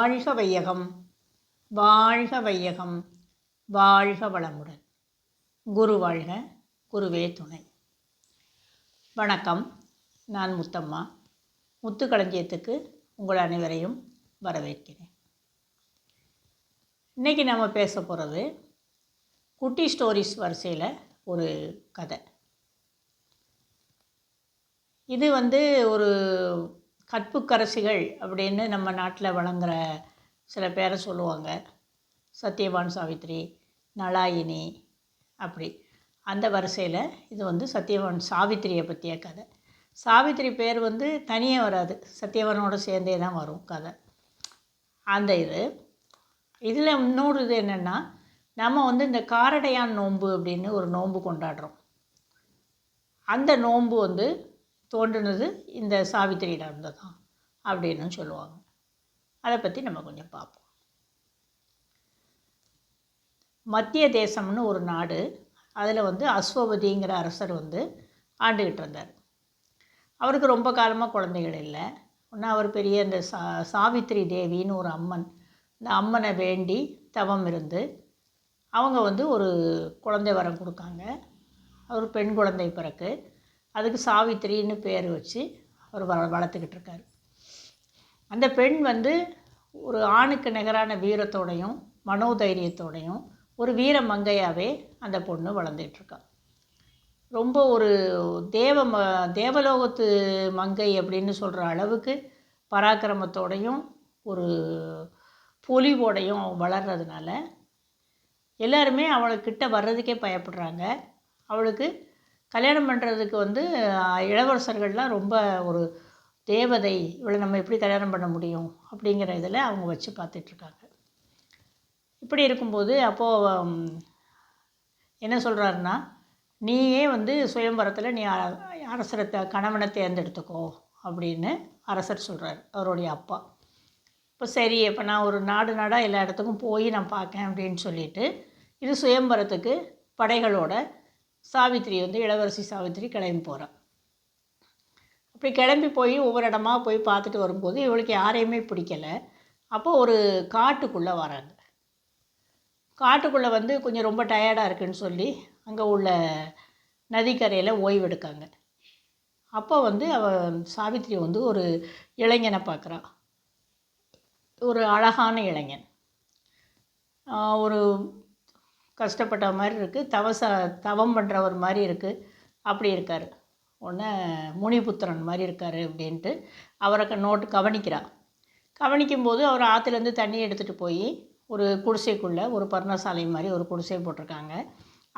வாழ்க வையகம் வாழ்க வையகம் வாழ்க வளமுடன் குரு வாழ்க குருவே துணை. வணக்கம் நான் முத்தம்மா. முத்துக்களஞ்சியத்துக்கு உங்கள் அனைவரையும் வரவேற்கிறேன். இன்றைக்கி நம்ம பேச போகிறது குட்டி ஸ்டோரிஸ் வரிசையில் ஒரு கதை. இது வந்து ஒரு கற்புக்கரசிகள் அப்படின்னு நம்ம நாட்டில் வழங்குற சில பேரை சொல்லுவாங்க. சத்யவான் சாவித்ரி நலாயினி அப்படி. அந்த வரிசையில் இது வந்து சத்யவான் சாவித்திரியை பற்றிய கதை. சாவித்திரி பேர் வந்து தனியாக வராது. சத்யவானோட சேர்ந்தே தான் வரும் கதை. அந்த இது. இதில் இன்னொரு இது என்னென்னா நம்ம வந்து இந்த காரடையான் நோன்பு அப்படின்னு ஒரு நோன்பு கொண்டாடுறோம். அந்த நோன்பு வந்து தோன்றினது இந்த சாவித்திரியிடம் தான் அப்படின்னு சொல்லுவாங்க. அதை பற்றி நம்ம கொஞ்சம் பார்ப்போம். மத்திய தேசம்னு ஒரு நாடு அதில் வந்து அஸ்வபதிங்கிற அரசர் வந்து ஆண்டுக்கிட்டு இருந்தார். அவருக்கு ரொம்ப காலமாக குழந்தைகள் இல்லை. ஒன்று அவர் பெரிய இந்த சா சாவித்திரி தேவின்னு ஒரு அம்மன். இந்த அம்மனை வேண்டி தவம் இருந்து அவங்க வந்து ஒரு குழந்தை வரம் கொடுக்காங்க. ஒரு பெண் குழந்தை பிறகு அதுக்கு சாவித்திரின்னு பேர் வச்சு அவர் வள வளர்த்துக்கிட்டு இருக்கார் அந்த பெண் வந்து ஒரு ஆணுக்கு நிகரான வீரத்தோடையும் மனோதைரியத்தோடையும் ஒரு வீர மங்கையாகவே அந்த பொண்ணு வளர்ந்துட்டுருக்கா ரொம்ப ஒரு தேவ ம தேவலோகத்து மங்கை அப்படின்னு சொல்கிற அளவுக்கு பராக்கிரமத்தோடையும் ஒரு பொலிவோடையும் வளர்கிறதுனால எல்லாருமே அவளுக்கிட்ட வர்றதுக்கே பயப்படுறாங்க. அவளுக்கு கல்யாணம் பண்ணுறதுக்கு வந்து இளவரசர்கள்லாம் ரொம்ப ஒரு தேவதை இவளை நம்ம எப்படி கல்யாணம் பண்ண முடியும்? அப்படிங்கிற இதில் அவங்க வச்சு பார்த்துட்ருக்காங்க இப்படி இருக்கும்போது அப்போது என்ன சொல்கிறாருன்னா நீயே வந்து சுயம்பரத்தில் நீ அரசரை த கணவனை தேர்ந்தெடுத்துக்கோ அப்படின்னு அரசர் சொல்கிறார் அவருடைய அப்பா. இப்போ சரி இப்போ நான் ஒரு நாடு நாடாக எல்லா இடத்துக்கும் போய் நான் பார்க்கேன் அப்படின்னு சொல்லிட்டு இது சுயம்பரத்துக்கு படைகளோட சாவித்திரி வந்து இளவரசி சாவித்திரி கிளம்பி போகிறான் அப்படி கிளம்பி போய் ஒவ்வொரு இடமா போய் பார்த்துட்டு வரும்போது இவளுக்கு யாரையுமே பிடிக்கலை. அப்போ ஒரு காட்டுக்குள்ளே வராங்க. காட்டுக்குள்ளே வந்து கொஞ்சம் ரொம்ப டயர்டாக இருக்குன்னு சொல்லி அங்கே உள்ள நதிக்கரையில் ஓய்வெடுக்காங்க அப்போ வந்து அவ சாவித்திரி வந்து ஒரு இளைஞனை பார்க்குறான் ஒரு அழகான இளைஞன். ஒரு கஷ்டப்பட்ட மாதிரி இருக்குது தவச தவம் பண்ணுறவர் மாதிரி இருக்குது அப்படி இருக்கார். ஒன்று முனிபுத்திரன் மாதிரி இருக்கார் அப்படின்ட்டு அவரை நோட்டு கவனிக்கிறார் கவனிக்கும்போது அவர் ஆற்றுலேருந்து தண்ணி எடுத்துகிட்டு போய் ஒரு குடிசைக்குள்ளே ஒரு பர்ணசாலை மாதிரி ஒரு குடிசை போட்டிருக்காங்க.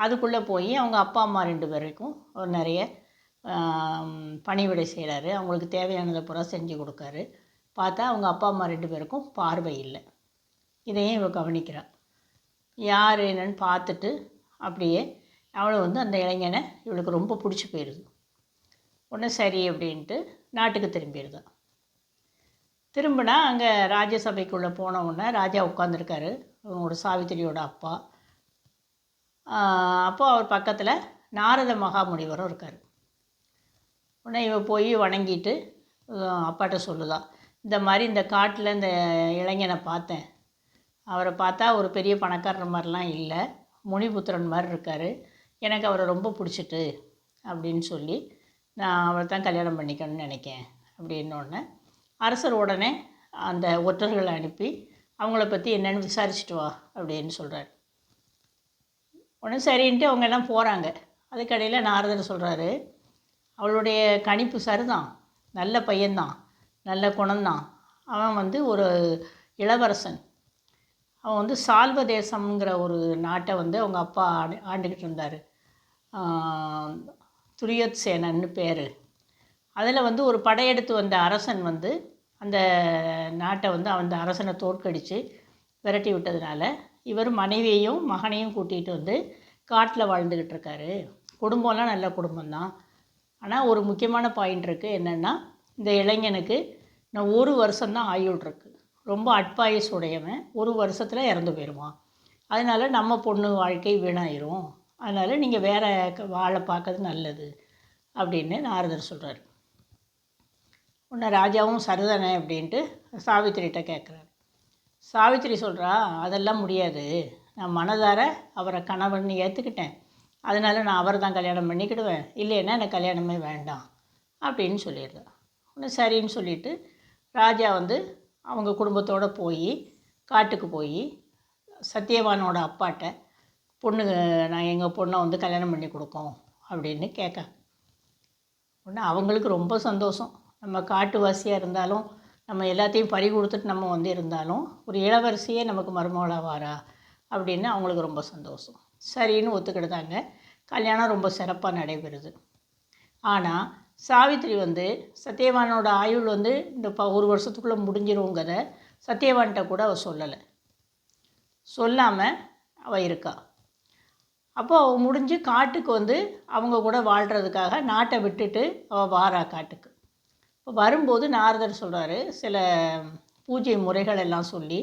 அதுக்குள்ளே போய் அவங்க அப்பா அம்மா ரெண்டு பேருக்கும் ஒரு நிறைய பணிவிடை செய்கிறாரு அவங்களுக்கு தேவையானதை பூரா செஞ்சு கொடுக்காரு. பார்த்தா அவங்க அப்பா அம்மா ரெண்டு பேருக்கும் பார்வை இல்லை. இதையும் இவ கவனிக்கிறாள் யார் என்னன்னு பார்த்துட்டு அப்படியே அவளை வந்து அந்த இளைஞனை இவளுக்கு ரொம்ப பிடிச்சி போயிடுது. ஒன்று சரி அப்படின்ட்டு நாட்டுக்கு திரும்பிடுது. திரும்பினா அங்கே ராஜ்யசபைக்குள்ளே போன உடனே ராஜா உட்காந்துருக்காரு அவங்களோட சாவித்திரியோட அப்பா. அப்போது அவர் பக்கத்தில் நாரத மகாமுனிவரும் இருக்கார். உடனே இவ போய் வணங்கிட்டு அப்பாட்ட சொல்லுதான் இந்த மாதிரி இந்த காட்டில் இந்த இளைஞனை பார்த்தேன். அவரை பார்த்தா ஒரு பெரிய பணக்காரர் மாதிரிலாம் இல்லை. முனிபுத்திரன் மாதிரி இருக்கார். எனக்கு அவரை ரொம்ப பிடிச்சிட்டு அப்படின்னு சொல்லி நான் அவரை தான் கல்யாணம் பண்ணிக்கணும்னு நினைக்கேன் அப்படின்னோடனே அரசர் உடனே அந்த ஒற்றர்களை அனுப்பி அவங்கள பற்றி என்னென்னு விசாரிச்சுட்டு வா அப்படின்னு சொல்கிறார் உடனே சரின்ட்டு அவங்க எல்லாம் போகிறாங்க அதுக்கடையில் நாரதர் சொல்கிறாரு அவளுடைய கணிப்பு சரிதான். நல்ல பையன்தான். நல்ல குணம்தான். அவன் வந்து ஒரு இளவரசன். அவன் வந்து சால்வ தேசம்ங்கிற ஒரு நாட்டை வந்து அவங்க அப்பா ஆண்டு ஆண்டுக்கிட்டு இருந்தார். துரியத் சேனன்னு பேர். அதில் வந்து ஒரு படையெடுத்து வந்த அரசன் வந்து அந்த நாட்டை வந்து அந்த அரசனை தோற்கடித்து விரட்டி விட்டதுனால இவர் மனைவியையும் மகனையும் கூட்டிகிட்டு வந்து காட்டில் வாழ்ந்துக்கிட்டு இருக்காரு. குடும்பம்லாம் நல்ல குடும்பம்தான். ஆனால் ஒரு முக்கியமான பாயிண்ட் இருக்குது என்னென்னா இந்த இளைஞனுக்கு நான் ஒரு வருஷம்தான் ஆயுள் இருக்குது ரொம்ப அட்பாயஸ் உடையவன் ஒரு வருஷத்தில் இறந்து போயிடுவான் அதனால் நம்ம பொண்ணு வாழ்க்கை வீணாயிரும். அதனால் நீங்கள் வேறு வாழை பார்க்கறது நல்லது அப்படின்னு நாரதர் சொல்கிறார் உன்னை ராஜாவும் சரிதானே அப்படின்ட்டு சாவித்திரிகிட்ட கேட்குறாரு சாவித்திரி சொல்கிறா அதெல்லாம் முடியாது. நான் மனதார அவரை கணவன் ஏற்றுக்கிட்டேன் அதனால் நான் அவரை தான் கல்யாணம் பண்ணிக்கிடுவேன். இல்லைன்னா எனக்கு கல்யாணமே வேண்டாம். அப்படின்னு சொல்லிடுறா. உடனே சரின்னு சொல்லிட்டு ராஜா வந்து அவங்க குடும்பத்தோடு போய் காட்டுக்கு போய் சத்யவானோட அப்பாட்ட பொண்ணு நான் எங்கள் பொண்ணை வந்து கல்யாணம் பண்ணி கொடுக்கோம் அப்படின்னு கேட்க உடனே அவங்களுக்கு ரொம்ப சந்தோஷம். நம்ம காட்டுவாசியாக இருந்தாலும் நம்ம எல்லாத்தையும் பறி கொடுத்துட்டு நம்ம வந்து இருந்தாலும் ஒரு இளவரசியே நமக்கு மருமகளாக வாரா அப்படின்னு அவங்களுக்கு ரொம்ப சந்தோஷம். சரின்னு ஒத்துக்கிட்டாங்க கல்யாணம் ரொம்ப சிறப்பாக நடைபெறுது. ஆனால் சாவித்திரி வந்து சத்யவானோட ஆயுள் வந்து இந்த ப ஒரு வருஷத்துக்குள்ளே முடிஞ்சிருங்கிறத சத்யவான்கிட்ட கூட அவள் சொல்லலை. சொல்லாமல் அவள் இருக்கா. அப்போ அவள் முடிஞ்சு காட்டுக்கு வந்து அவங்க கூட வாழ்கிறதுக்காக நாட்டை விட்டுட்டு அவள் வாரா காட்டுக்கு. இப்போ வரும்போது நாரதர் சொல்கிறாரு சில பூஜை முறைகள் எல்லாம் சொல்லி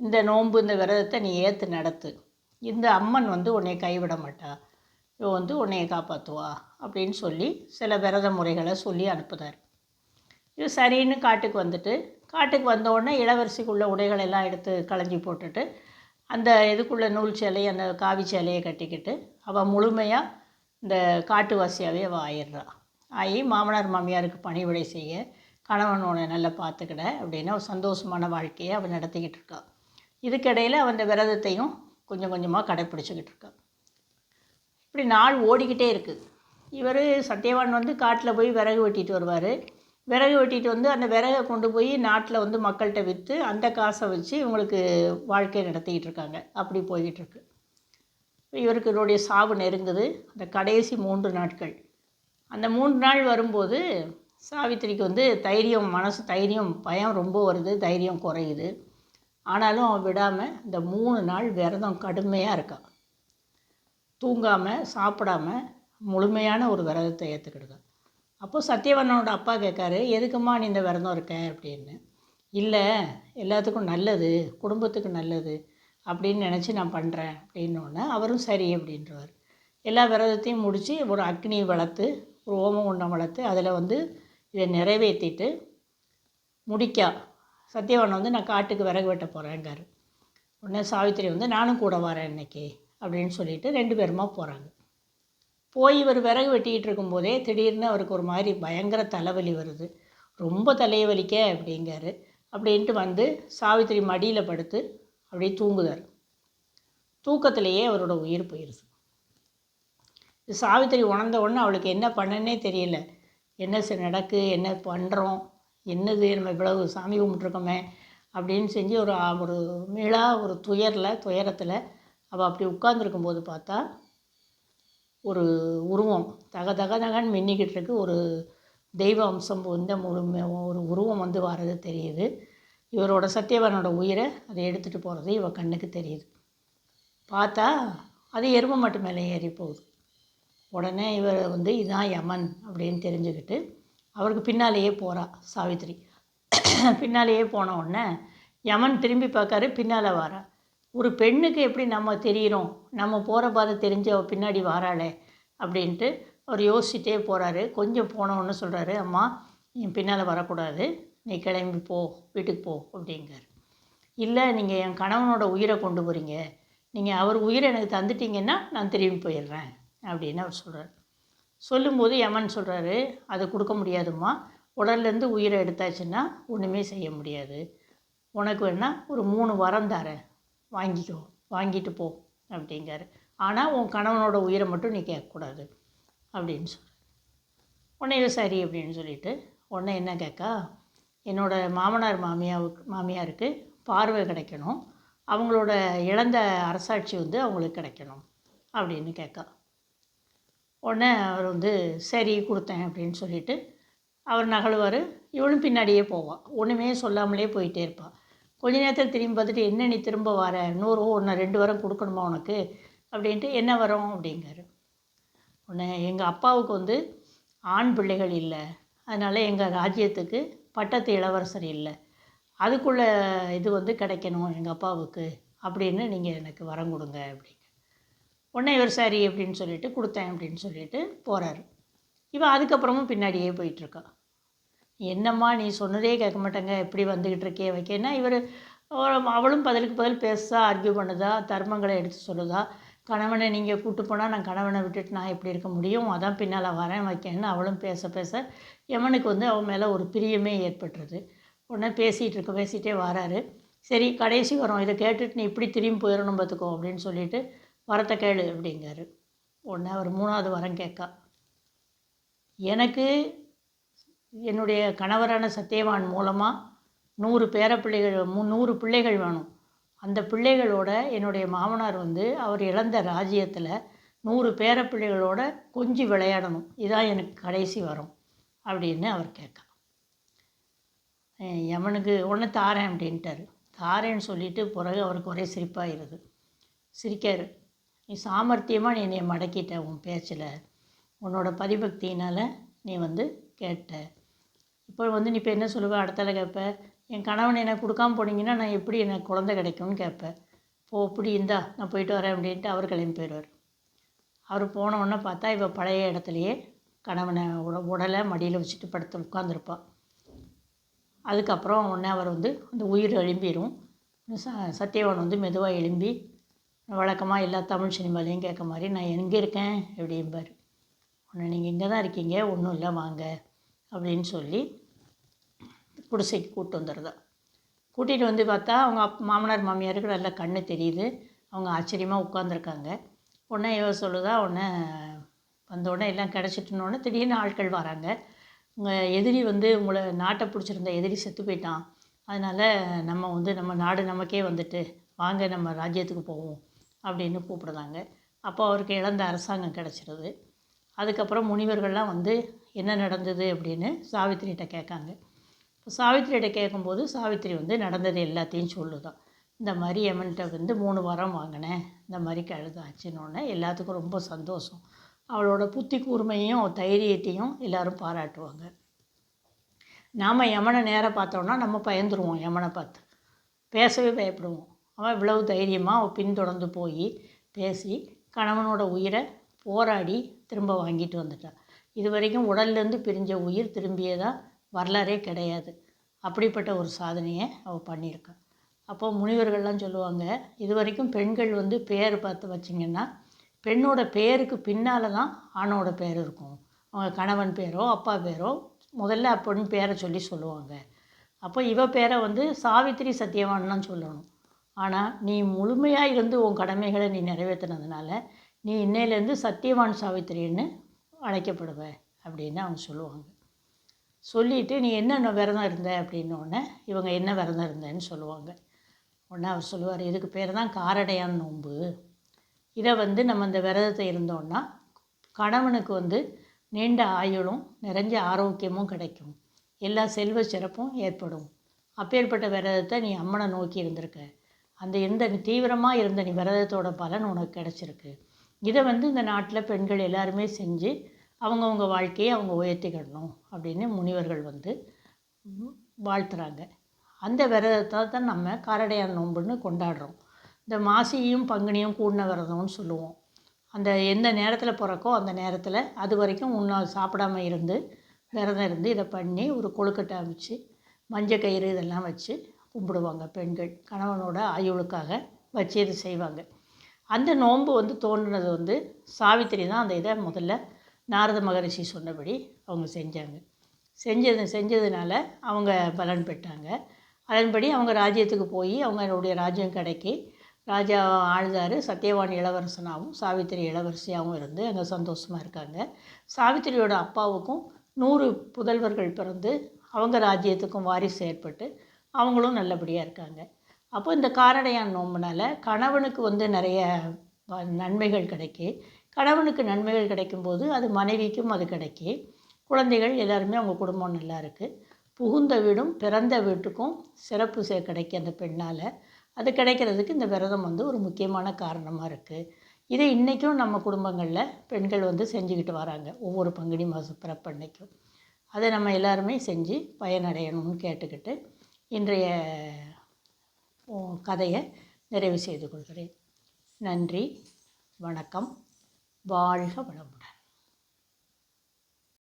இந்த நோன்பு இந்த விரதத்தை நீ ஏற்று நடத்து. இந்த அம்மன் வந்து உன்னை கைவிட மாட்டா. இவ வந்து உன்னைய காப்பாற்றுவா அப்படின்னு சொல்லி சில விரத முறைகளை சொல்லி அனுப்புதார். இது சரின்னு காட்டுக்கு வந்துட்டு காட்டுக்கு வந்த இளவரசிக்குள்ள உடைகள் எல்லாம் எடுத்து களைஞ்சி போட்டுட்டு அந்த இதுக்குள்ளே நூல் சேலை அந்த காவி சேலையை கட்டிக்கிட்டு அவள் முழுமையாக இந்த காட்டுவாசியாகவே அவள் ஆயிடுறா. ஆகி மாமனார் மாமியாருக்கு பணிவிடை செய்ய கணவன் உன்னை நல்லா பார்த்துக்கிட அப்படின்னு ஒரு சந்தோஷமான வாழ்க்கையை அவள் நடத்திக்கிட்டு இருக்காள் இதுக்கிடையில் அவன் அந்த விரதத்தையும் கொஞ்சம் கொஞ்சமாக கடைப்பிடிச்சிக்கிட்டு இருக்காள் இப்படி நாள் ஓடிக்கிட்டே இருக்குது இவர் சத்யவான் வந்து காட்டில் போய் விறகு வெட்டிட்டு வருவார். விறகு வெட்டிட்டு வந்து அந்த விறகை கொண்டு போய் நாட்டில் வந்து மக்கள்கிட்ட விற்று அந்த காசை வச்சு இவங்களுக்கு வாழ்க்கை நடத்திக்கிட்டு இருக்காங்க. அப்படி போய்கிட்டுருக்கு இவருக்கு இவருடைய சாவு நெருங்குது. அந்த கடைசி மூன்று நாட்கள். அந்த மூன்று நாள் வரும்போது சாவித்திரிக்கு வந்து தைரியம் மனசு தைரியம் பயம் ரொம்ப வருது. தைரியம் குறையுது. ஆனாலும் அவன் விடாமல் இந்த மூணு நாள் விரதம் கடுமையாக இருக்கான் தூங்காமல் சாப்பிடாம முழுமையான ஒரு விரதத்தை ஏற்றுக்கிடுங்க அப்போது சத்யவனோட அப்பா கேட்காரு எதுக்கும்மா நீ இந்த விரதம் இருக்க? அப்படின்னு. இல்லை எல்லாத்துக்கும் நல்லது குடும்பத்துக்கு நல்லது அப்படின்னு நினச்சி நான் பண்ணுறேன் அப்படின்னோடனே அவரும் சரி அப்படின்றவர் எல்லா விரதத்தையும் முடித்து ஒரு அக்னி வளர்த்து ஒரு ஓம குண்டம் வளர்த்து அதில் வந்து இதை நிறைவேற்றிட்டு முடிக்கா. சத்யவான் வந்து நான் காட்டுக்கு விறகு வெட்ட போகிறேங்காரு உடனே சாவித்திரி வந்து நானும் கூட வரேன் இன்னைக்கு. அப்படின்னு சொல்லிட்டு ரெண்டு பேருமா போகிறாங்க போய் இவர் விறகு வெட்டிக்கிட்டு இருக்கும்போதே திடீர்னு அவருக்கு ஒரு மாதிரி பயங்கர தலைவலி வருது. ரொம்ப தலையை வலிக்க அப்படிங்காரு அப்படின்ட்டு வந்து சாவித்திரி மடியில் படுத்து அப்படியே தூங்குதார். தூக்கத்திலேயே அவரோட உயிர் போயிடுது இது சாவித்திரி உணர்ந்த உடனே அவளுக்கு என்ன பண்ணனே தெரியல. என்ன நடக்கு என்ன பண்ணுறோம் என்னது நம்ம இவ்வளவு சாமி கும்பிட்ருக்கோமே அப்படின்னு செஞ்சு ஒரு ஒரு மிளா ஒரு துயரில் துயரத்தில் அவள் அப்படி உட்காந்துருக்கும் போது பார்த்தா ஒரு உருவம் தக தக தகன்னு மின்னிக்கிட்டு இருக்கு. ஒரு தெய்வ அம்சம் இந்த ஒரு உருவம் வந்து வர்றது தெரியுது. இவரோட சத்யவானோட உயிரை அதை எடுத்துகிட்டு போகிறது இவ கண்ணுக்கு தெரியுது. பார்த்தா அது எருமை மட்டு மேலே ஏறி போகுது. உடனே இவர் வந்து இதான் யமன் அப்படின்னு தெரிஞ்சுக்கிட்டு அவருக்கு பின்னாலேயே போகிறா சாவித்திரி. பின்னாலேயே போன உடனே யமன் திரும்பி பார்க்காரு பின்னால் வாரா. ஒரு பெண்ணுக்கு எப்படி நம்ம தெரியிறோம்? நம்ம போகிற பாதை தெரிஞ்சு அவள் பின்னாடி வாராளே அப்படின்ட்டு அவர் யோசிச்சுட்டே போகிறாரு கொஞ்சம் போனோன்னு சொல்கிறாரு அம்மா நீ பின்னால் வரக்கூடாது. நீ கிளம்பி போ வீட்டுக்கு போ அப்படிங்கிறார். இல்லை நீங்கள் என் கணவனோட உயிரை கொண்டு போகிறீங்க நீங்கள் அவர் உயிரை எனக்கு தந்துட்டீங்கன்னா நான் திரும்பி போயிடுறேன் அப்படின்னு அவர் சொல்கிறார் சொல்லும்போது யமன் சொல்கிறாரு அதை கொடுக்க முடியாதும்மா. உடல்லேருந்து உயிரை எடுத்தாச்சுன்னா ஒன்றுமே செய்ய முடியாது. உனக்கு வேணால் ஒரு மூணு வரம் தரேன். வாங்கிக்கோ வாங்கிட்டு போ அப்படிங்காரு ஆனால் உன் கணவனோட உயிரை மட்டும் நீ கேட்கக்கூடாது அப்படின்னு சொல்கிறார் உடனே சரி அப்படின்னு சொல்லிட்டு உடனே என்ன கேட்கா என்னோட மாமனார் மாமியாவுக்கு மாமியாருக்கு பார்வை கிடைக்கணும். அவங்களோட இழந்த அரசாட்சி வந்து அவங்களுக்கு கிடைக்கணும் அப்படின்னு கேட்கா. உடனே அவர் வந்து சரி கொடுத்தேன் அப்படின்னு சொல்லிட்டு அவர் நகழ்வார். இவளும் பின்னாடியே போவாள் ஒன்றுமே சொல்லாமலே போயிட்டே இருப்பாள் கொஞ்ச நேரத்தில் திரும்பி பார்த்துட்டு என்ன நீ திரும்ப வர? இன்னொரு ஒன்று ரெண்டு வாரம் கொடுக்கணுமா உனக்கு? அப்படின்ட்டு என்ன வரும்? அப்படிங்கிறாரு. உன்னை எங்கள் அப்பாவுக்கு வந்து ஆண் பிள்ளைகள் இல்லை. அதனால் எங்கள் ராஜ்யத்துக்கு பட்டத்து இளவரசர் இல்லை. அதுக்குள்ளே இது வந்து கிடைக்கணும் எங்கள் அப்பாவுக்கு. அப்படின்னு நீங்கள் எனக்கு வரம் கொடுங்க. அப்படிங்க. உடனே இவர் சரி அப்படின்னு சொல்லிட்டு கொடுத்தேன் அப்படின்னு சொல்லிட்டு போகிறாரு இவன் அதுக்கப்புறமும் பின்னாடியே போயிட்டுருக்கான் என்னம்மா நீ சொன்னதே கேட்க மாட்டேங்க எப்படி வந்துக்கிட்டு இருக்கே வைக்கேன்னா இவர் அவளும் பதிலுக்கு பதில் பேசுதா ஆர்கியூ பண்ணுதா தர்மங்களை எடுத்து சொல்லுதா? கணவனை நீங்கள் கூப்பிட்டு போனால் நான் கணவனை விட்டுட்டு நான் எப்படி இருக்க முடியும்? அதான் பின்னால் வரேன் வைக்கேன்னு அவளும் பேச பேச யமனுக்கு வந்து அவன் மேலே ஒரு பிரியமே ஏற்பட்டுருது. உடனே பேசிகிட்டு இருக்க பேசிகிட்டே வராரு. சரி கடைசி வரோம் இதை கேட்டுட்டு நீ இப்படி திரும்பி போயிடணும் பார்த்துக்கோ அப்படின்னு சொல்லிட்டு வரத்தை கேளு அப்படிங்காரு உடனே அவர் மூணாவது வரம் கேட்கா. எனக்கு என்னுடைய கணவரான சத்தியவான் மூலமாக நூறு பேரப்பிள்ளைகள் மு நூறு பிள்ளைகள் வேணும். அந்த பிள்ளைகளோட என்னுடைய மாமனார் வந்து அவர் இழந்த ராஜ்யத்தில் நூறு பேரப்பிள்ளைகளோட கொஞ்சி விளையாடணும். இதான் எனக்கு கடைசி வரும் அப்படின்னு அவர் கேட்க யமனுக்கு ஒன்று தாரேன் அப்படின்ட்டாரு. தாரேன்னு சொல்லிட்டு பிறகு அவருக்கு ஒரே சிரிப்பாயிருது. சிரிக்கார். நீ சாமர்த்தியமாக நீ என்னை மடக்கிட்ட உன் பேச்சில்? உன்னோட பதிபக்தியினால் நீ வந்து கேட்ட இப்போ வந்து நீ இப்போ என்ன சொல்லுவ? அடுத்தால கேட்ப. என் கணவன் எனக்கு கொடுக்காம போனீங்கன்னா நான் எப்படி எனக்கு குழந்தை கிடைக்கும்னு கேட்பேன் போ இப்படி இந்தா நான் போயிட்டு வரேன் அப்படின்ட்டு அவர் கிளம்பி போயிடுவார். அவர் போன உடனே பார்த்தா இப்போ பழைய இடத்துலையே கணவனை உட உடலை மடியில் வச்சுட்டு படுத்து உட்காந்துருப்பா அதுக்கப்புறம் உடனே அவர் வந்து அந்த உயிர் எழும்பிடும் ச சத்யவான் வந்து மெதுவாக எழும்பி வழக்கமாக எல்லா தமிழ் சினிமாலையும் கேட்க மாதிரி நான் எங்கே இருக்கேன்? அப்படிம்பார். உன்னை நீங்கள் இங்கே தான் இருக்கீங்க ஒன்றும் இல்லை வாங்க. அப்படின்னு சொல்லி குடிசைக்கு கூப்பிட்டு வந்துடுறதா. கூட்டிகிட்டு வந்து பார்த்தா அவங்க அப் மாமனார் மாமியாருக்கு நல்லா கண்ணு தெரியுது. அவங்க ஆச்சரியமாக உட்காந்துருக்காங்க உடனே இவ சொல்லுதா உடனே வந்தோடனே எல்லாம் கிடச்சிட்டுனோடனே திடீர்னு ஆட்கள் வராங்க. உங்கள் எதிரி வந்து உங்களை நாட்டை பிடிச்சிருந்த எதிரி செத்து போயிட்டான். அதனால் நம்ம வந்து நம்ம நாடு நமக்கே வந்துட்டு வாங்க நம்ம ராஜ்யத்துக்கு போவோம் அப்படின்னு கூப்பிடுறாங்க. அப்போ அவருக்கு இழந்த அரசாங்கம் கிடச்சிருது. அதுக்கப்புறம் முனிவர்கள்லாம் வந்து என்ன நடந்தது? அப்படின்னு சாவித்திரிகிட்ட கேட்காங்க. இப்போ சாவித்திரிகிட்ட கேட்கும்போது சாவித்திரி வந்து நடந்தது எல்லாத்தையும் சொல்லுதான் இந்த மாதிரி எமன்கிட்ட வந்து மூணு வாரம் வாங்கினேன். இந்த மாதிரி கழுதாச்சுன்னொன்னே எல்லாத்துக்கும் ரொம்ப சந்தோஷம். அவளோட புத்தி கூர்மையும் தைரியத்தையும் எல்லோரும் பாராட்டுவாங்க. நாம் யமனை நேராக பார்த்தோன்னா நம்ம பயந்துருவோம் யமனை பார்த்து. பேசவே பயப்படுவோம். அவன் இவ்வளவு தைரியமாக அவள் பின்தொடர்ந்து போய் பேசி கணவனோட உயிரை போராடி திரும்ப வாங்கிட்டு வந்துட்டாள் இது வரைக்கும் உடல்லேருந்து பிரிஞ்ச உயிர் திரும்பியதாக வரலாறே கிடையாது. அப்படிப்பட்ட ஒரு சாதனையை அவள் பண்ணியிருக்காள் அப்போது முனிவர்கள்லாம் சொல்லுவாங்க இது வரைக்கும் பெண்கள் வந்து பேர் பார்த்து வச்சிங்கன்னா பெண்ணோட பேருக்கு பின்னால் தான் ஆணோட பேர் இருக்கும். அவங்க கணவன் பேரோ அப்பா பேரோ முதல்ல பெண் பேரை சொல்லி சொல்லுவாங்க. அப்போ இவ பேரை வந்து சாவித்திரி சத்தியவான்லாம் சொல்லணும். ஆனால் நீ முழுமையாக இருந்து உன் கடமைகளை நீ நிறைவேற்றினதுனால நீ இன்னையிலேருந்து சத்தியவான் சாவித்திரின்னு அழைக்கப்படுவ அப்படின்னு அவங்க சொல்லுவாங்க. சொல்லிவிட்டு நீ என்னென்ன விரதம் இருந்த அப்படின்னோடனே இவங்க என்ன விரதம் இருந்தேன்னு சொல்லுவாங்க. உடனே அவர் சொல்லுவார் இதுக்கு பேர் தான் காரடையான் நோன்பு. இதை வந்து நம்ம இந்த விரதத்தை இருந்தோன்னா கணவனுக்கு வந்து நீண்ட ஆயுளும் நிறைஞ்ச ஆரோக்கியமும் கிடைக்கும். எல்லா செல்வ சிறப்பும் ஏற்படும். அப்பேற்பட்ட விரதத்தை நீ அம்மனை நோக்கி இருந்திருக்க. அந்த இருந்த நீ தீவிரமாக இருந்த நீ விரதத்தோட பலன் உனக்கு கிடச்சிருக்கு. இதை வந்து இந்த நாட்டில் பெண்கள் எல்லாருமே செஞ்சு அவங்கவுங்க வாழ்க்கையை அவங்க உயர்த்திக்கிடணும் அப்படின்னு முனிவர்கள் வந்து வாழ்த்துறாங்க. அந்த விரதத்தை தான் நம்ம காரடையான் நோன்புன்னு கொண்டாடுறோம். இந்த மாசியும் பங்குனியும் கூடின விரதம்னு சொல்லுவோம். அந்த எந்த நேரத்தில் பிறக்கோ அந்த நேரத்தில் அது வரைக்கும் உண்ணா சாப்பிடாம இருந்து விரதம் இருந்து இதை பண்ணி ஒரு கொழுக்கட்டை அமைச்சு மஞ்சள் கயிறு இதெல்லாம் வச்சு கும்பிடுவாங்க பெண்கள். கணவனோட ஆயுளுக்காக வச்சு இது செய்வாங்க. அந்த நோன்பு வந்து தோன்றினது வந்து சாவித்திரி தான் அந்த இதை முதல்ல நாரத மகரிஷி சொன்னபடி அவங்க செஞ்சாங்க. செஞ்சது செஞ்சதுனால அவங்க பலன் பெற்றாங்க. அதன்படி அவங்க ராஜ்யத்துக்கு போய் அவங்களுடைய ராஜ்யம் கிடைக்கி ராஜா ஆழ்ந்தார். சத்தியவான் இளவரசனாகவும் சாவித்திரி இளவரசியாகவும் இருந்து அங்கே சந்தோஷமாக இருக்காங்க. சாவித்திரியோட அப்பாவுக்கும் நூறு புதல்வர்கள் பிறந்து அவங்க ராஜ்யத்துக்கும் வாரிசு ஏற்பட்டு அவங்களும் நல்லபடியாக இருக்காங்க. அப்போ இந்த காரடையான் நோம்புனால கணவனுக்கு வந்து நிறைய நன்மைகள் கிடைக்கி கணவனுக்கு நன்மைகள் கிடைக்கும்போது அது மனைவிக்கும் அது கிடைக்கி. குழந்தைகள் எல்லாருமே அவங்க குடும்பம் நல்லா இருக்குது புகுந்த வீடும் பிறந்த வீட்டுக்கும் சிறப்பு சே கிடைக்கும் அந்த பெண்ணால். அது கிடைக்கிறதுக்கு இந்த விரதம் வந்து ஒரு முக்கியமான காரணமாக இருக்குது இதை இன்றைக்கும் நம்ம குடும்பங்களில் பெண்கள் வந்து செஞ்சுக்கிட்டு வராங்க. ஒவ்வொரு பங்குனி மாதம் பிறப்பன்னைக்கும் அதை நம்ம எல்லாருமே செஞ்சு பயனடையணும்னு கேட்டுக்கிட்டு இன்றைய கதையை நிறைவு செய்து கொள்கிறேன். நன்றி. வணக்கம். வாழ்க வளமுடன்.